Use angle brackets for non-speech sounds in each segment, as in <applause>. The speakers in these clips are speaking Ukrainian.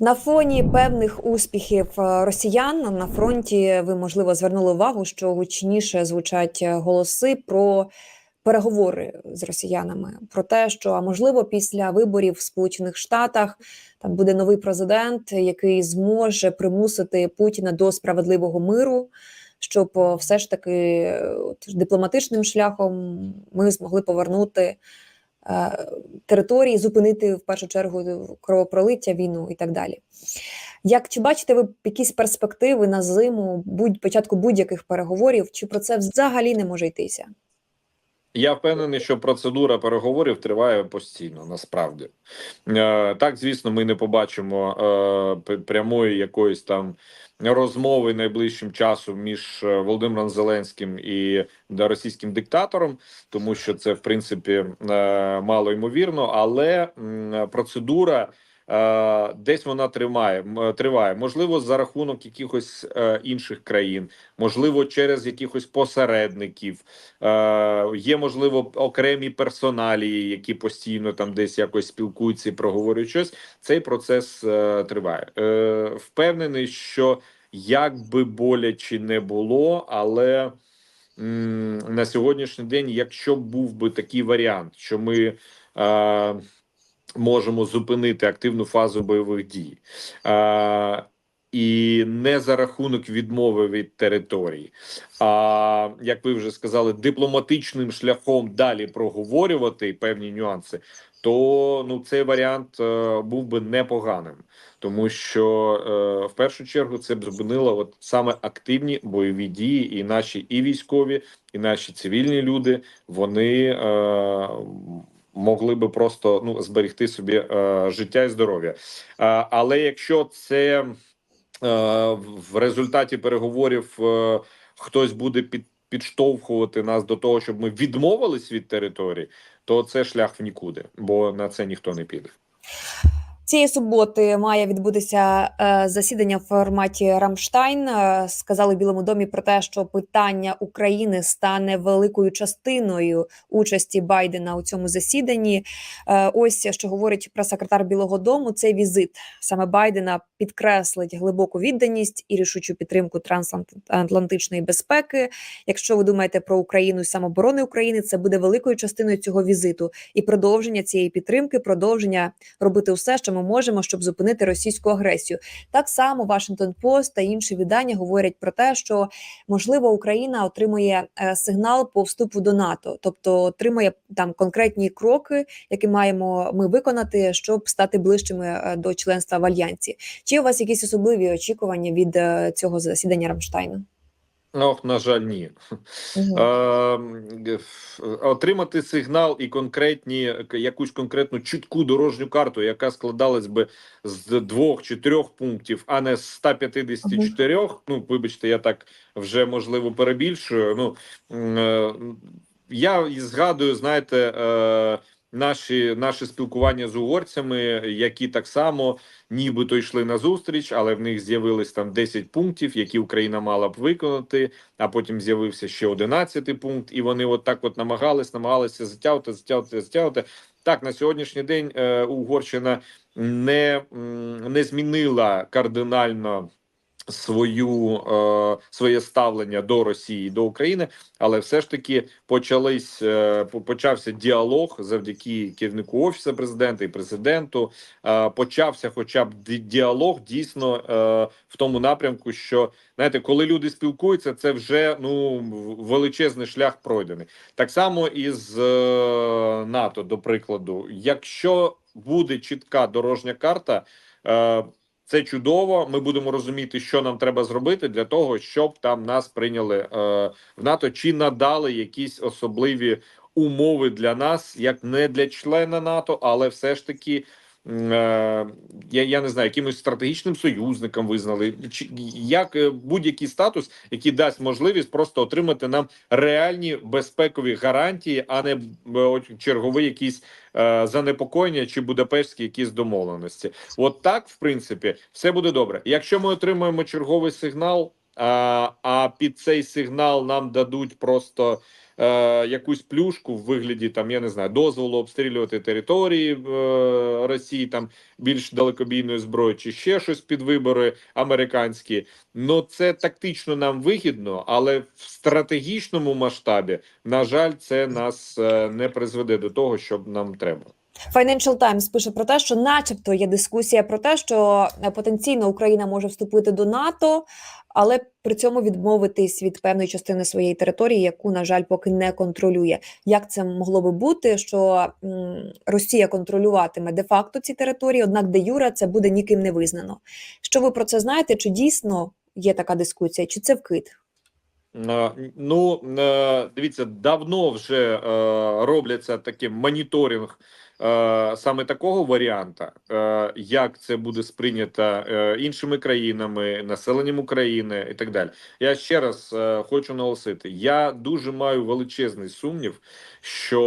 На фоні певних успіхів е, росіян на фронті ви можливо звернули увагу, що гучніше звучать е, голоси про переговори з росіянами, про те, що а можливо після виборів в Сполучених Штатах там буде новий президент, який зможе примусити Путіна до справедливого миру, щоб е, все ж таки от, дипломатичним шляхом ми змогли повернути території, зупинити в першу чергу кровопролиття, війну і так далі. Як чи бачите ви якісь перспективи на зиму, будь початку будь-яких переговорів, чи про це взагалі не може йтися? Я впевнений, що процедура переговорів триває постійно. Насправді Е, так, звісно, ми не побачимо е, прямої якоїсь там розмови найближчим часом між е, Володимиром Зеленським і російським диктатором, тому що це в принципі мало ймовірно, але процедура. Е, Десь вона тримає триває, можливо, за рахунок якихось е, інших країн, можливо, через якихось посередників. Е, є можливо окремі персоналії, які постійно там десь якось спілкуються і проговорюють щось. Цей процес триває. Впевнений, що як би боляче не було, але на сьогоднішній день, якщо був би такий варіант, що ми можемо зупинити активну фазу бойових дій. Е, і не за рахунок відмови від території, а як ви вже сказали, дипломатичним шляхом далі проговорювати певні нюанси, то ну цей варіант е, був би непоганим, тому що е, в першу чергу це б зупинило от саме активні бойові дії, і наші і військові, і наші цивільні люди вони е, могли би просто ну зберегти собі е, життя і здоров'я. Е, але якщо це е, в результаті переговорів е, хтось буде під, підштовхувати нас до того, щоб ми відмовились від території, то це шлях в нікуди, бо на це ніхто не піде. Цієї суботи має відбутися е, засідання в форматі Рамштайн. Е, сказали в Білому домі про те, що питання України стане великою частиною участі Байдена у цьому засіданні. Е, ось що говорить прес-секретар Білого Дому. Цей візит саме Байдена підкреслить глибоку відданість і рішучу підтримку трансатлантичної безпеки. Якщо ви думаєте про Україну і самоборони України, це буде великою частиною цього візиту і продовження цієї підтримки, продовження робити все, що ми можемо, щоб зупинити російську агресію. Так само Вашингтон Пост та інші видання говорять про те, що можливо Україна отримує е, сигнал по вступу до НАТО, тобто отримує там конкретні кроки, які маємо ми виконати, щоб стати ближчими е, до членства в альянсі. Чи у вас якісь особливі очікування від е, цього засідання Рамштайну? Ох, на жаль, ні. Е, отримати сигнал і конкретні якусь конкретну чітку дорожню карту, яка складалась би з двох чи трьох пунктів, а не з 154, Ну, вибачте, я так вже можливо перебільшую. Ну е, я згадую, знаєте. Е, Наші наші спілкування з угорцями, які так само нібито йшли на зустріч, але в них з'явились там 10 пунктів, які Україна мала б виконати. А потім з'явився ще 11 пункт, і вони от так от намагались, намагалися затягувати, затягувати, затягувати. Так на сьогоднішній день е, Угорщина не, не змінила кардинально. Свою е, своє ставлення до Росії до України, але все ж таки почались е, почався діалог завдяки керівнику офісу президента і президенту. Е, почався, хоча б діалог дійсно е, в тому напрямку, що знаєте, коли люди спілкуються, це вже ну величезний шлях пройдений. Так само і з е, НАТО, до прикладу, якщо буде чітка дорожня карта. Е, це чудово. Ми будемо розуміти, що нам треба зробити для того, щоб там нас прийняли е, в НАТО, чи надали якісь особливі умови для нас, як не для члена НАТО, але все ж таки. Е, я, я не знаю, якимось стратегічним союзником визнали, чи як е, будь-який статус, який дасть можливість просто отримати нам реальні безпекові гарантії, а не е, от черговий якийсь е, занепокоєння чи Будапештські якісь домовленості. От так, в принципі, все буде добре. Якщо ми отримаємо черговий сигнал, а, а під цей сигнал нам дадуть просто е, якусь плюшку в вигляді там, я не знаю, дозволу обстрілювати території е, Росії там більш далекобійної зброї, чи ще щось під вибори американські. Ну це тактично нам вигідно, але в стратегічному масштабі, на жаль, це нас е, не призведе до того, що нам треба. Financial Times пише про те, що, начебто, є дискусія про те, що е, потенційно Україна може вступити до НАТО, але при цьому відмовитись від певної частини своєї території, яку, на жаль, поки не контролює. Як це могло би бути, що Росія контролюватиме де-факто ці території, однак де юра це буде ніким не визнано. Що ви про це знаєте? Чи дійсно є така дискусія, чи це вкид? Е, Ну е, дивіться, давно вже робляться такий моніторинг саме такого варіанта, е, як це буде сприйнято е, іншими країнами, населенням України і так далі. Я ще раз е, хочу наголосити: я дуже маю величезний сумнів, що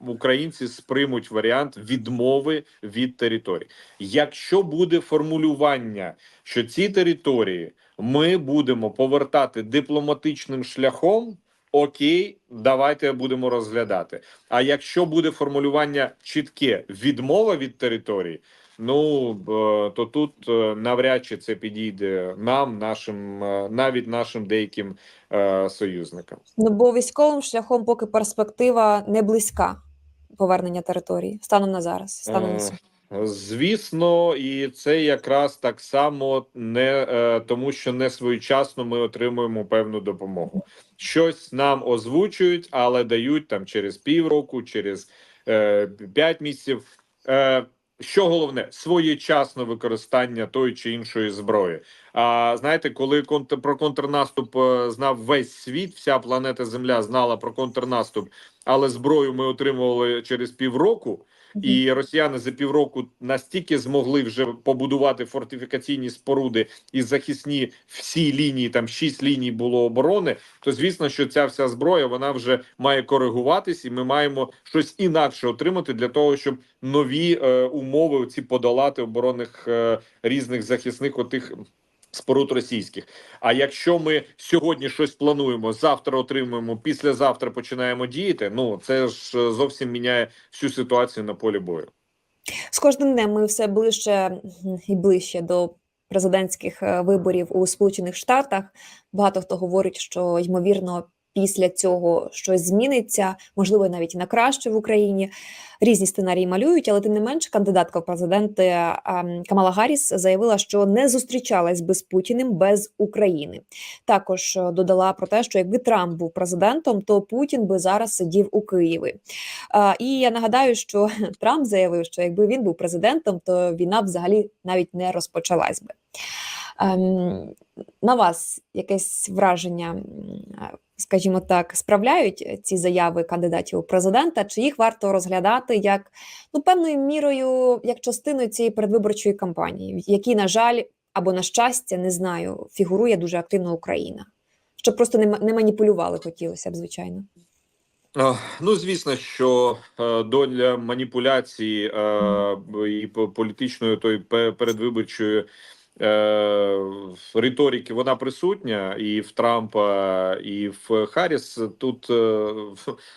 е, українці сприймуть варіант відмови від територій. Якщо буде формулювання, що ці території ми будемо повертати дипломатичним шляхом. Окей, давайте будемо розглядати. А якщо буде формулювання чітке відмова від території, ну е, то тут е, навряд чи це підійде нам, нашим е, навіть нашим деяким е, союзникам. Ну бо військовим шляхом поки перспектива не близька повернення території станом на зараз. Станом на сьогодні. Звісно, і це якраз так само не е, тому, що не своєчасно ми отримуємо певну допомогу. Щось нам озвучують, але дають там через півроку, через е, п'ять місяців. Е, що головне своєчасне використання тої чи іншої зброї. А знаєте, коли контр, про контрнаступ е, знав весь світ, вся планета Земля знала про контрнаступ, але зброю ми отримували через півроку. І росіяни за півроку настільки змогли вже побудувати фортифікаційні споруди і захисні всі лінії, там шість ліній було оборони. То звісно, що ця вся зброя вона вже має коригуватись, і ми маємо щось інакше отримати для того, щоб нові е, умови ці подолати оборонних е, різних захисних отих. Споруд російських. А якщо ми сьогодні щось плануємо, завтра отримуємо, післязавтра починаємо діяти. Ну це ж е, зовсім міняє всю ситуацію на полі бою. З кожним днем ми все ближче і ближче до президентських е, виборів у Сполучених Штатах. Багато хто говорить, що ймовірно після цього щось зміниться, можливо, навіть на краще в Україні. Різні сценарії малюють, але тим не менш, кандидатка в президенти ем, Камала Гарріс заявила, що не зустрічалась би з Путіним без України. Також е, додала про те, що якби Трамп був президентом, то Путін би зараз сидів у Києві. І я нагадаю, що <laughs> Трамп заявив, що якби він був президентом, то війна взагалі навіть не розпочалась би. Ем, на вас якесь враження, скажімо так, справляють ці заяви кандидатів у президента? Чи їх варто розглядати як ну певною мірою як частиною цієї передвиборчої кампанії, в якій, на жаль, або на щастя, не знаю, фігурує дуже активно Україна? Щоб просто не, не маніпулювали, хотілося б, звичайно. Е, Ну, звісно, що е, доля маніпуляції е, і по- політичної пе- передвиборчої е, риторики вона присутня і в Трампа, і в Харріс. Тут, е,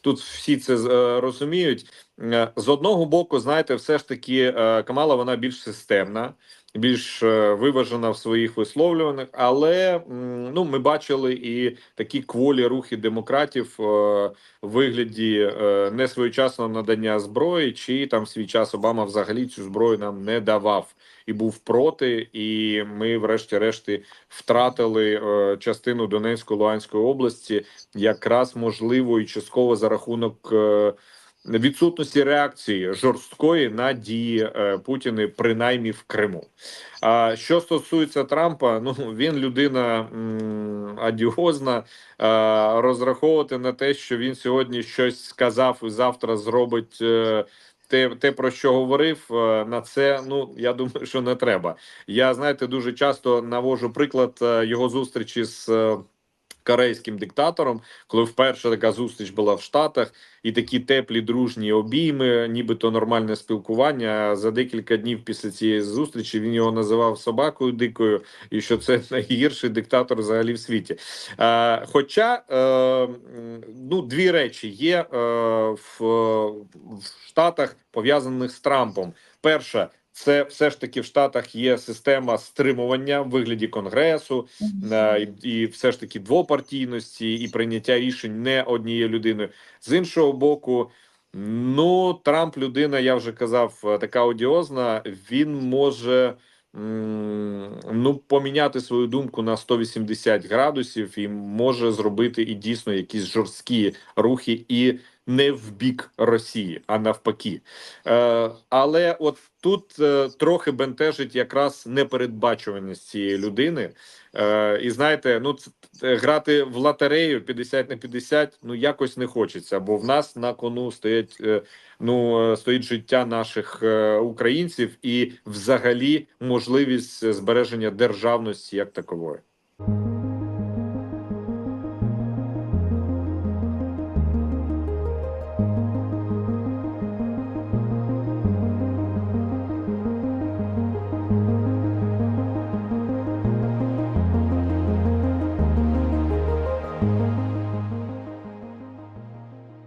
тут всі це е, розуміють. Е, З одного боку, знаєте, все ж таки е, Камала вона більш системна. Більш виважена в своїх висловлюваннях, але ну ми бачили і такі кволі рухи демократів в вигляді несвоєчасного надання зброї, чи там свій час Обама взагалі цю зброю нам не давав і був проти. І ми, врешті-решти, втратили е, частину Донецької Луганської області, якраз можливо і частково за рахунок. е, Відсутності реакції жорсткої на дії е, Путіна, принаймні в Криму. А що стосується Трампа, ну він людина адіозна. Розраховувати на те, що він сьогодні щось сказав і завтра зробить. Те, те, про що говорив, е, на це ну я думаю, що не треба. Я знаєте, дуже часто навожу приклад е, його зустрічі з е, корейським диктатором, коли вперше така зустріч була в Штатах, і такі теплі дружні обійми, нібито нормальне спілкування. За декілька днів після цієї зустрічі він його називав собакою дикою, і що це <laughs> найгірший диктатор взагалі в світі. Е, хоча е, ну дві речі є е, в, в Штатах пов'язаних з Трампом. Перша. Це все ж таки в Штатах є система стримування в вигляді конгресу, е, і, і все ж таки двопартійності і прийняття рішень не однією людиною. З іншого боку, ну Трамп людина, я вже казав, е, така одіозна. Він може ну поміняти свою думку на 180 градусів і може зробити і дійсно якісь жорсткі рухи і. Не в бік Росії, а навпаки, е, але от тут е, трохи бентежить якраз непередбачуваність цієї людини. Е, і знаєте, ну ц- грати в лотерею 50 на 50, ну якось не хочеться, бо в нас на кону стоять е, ну е, стоїть життя наших е, українців і взагалі можливість збереження державності як такової.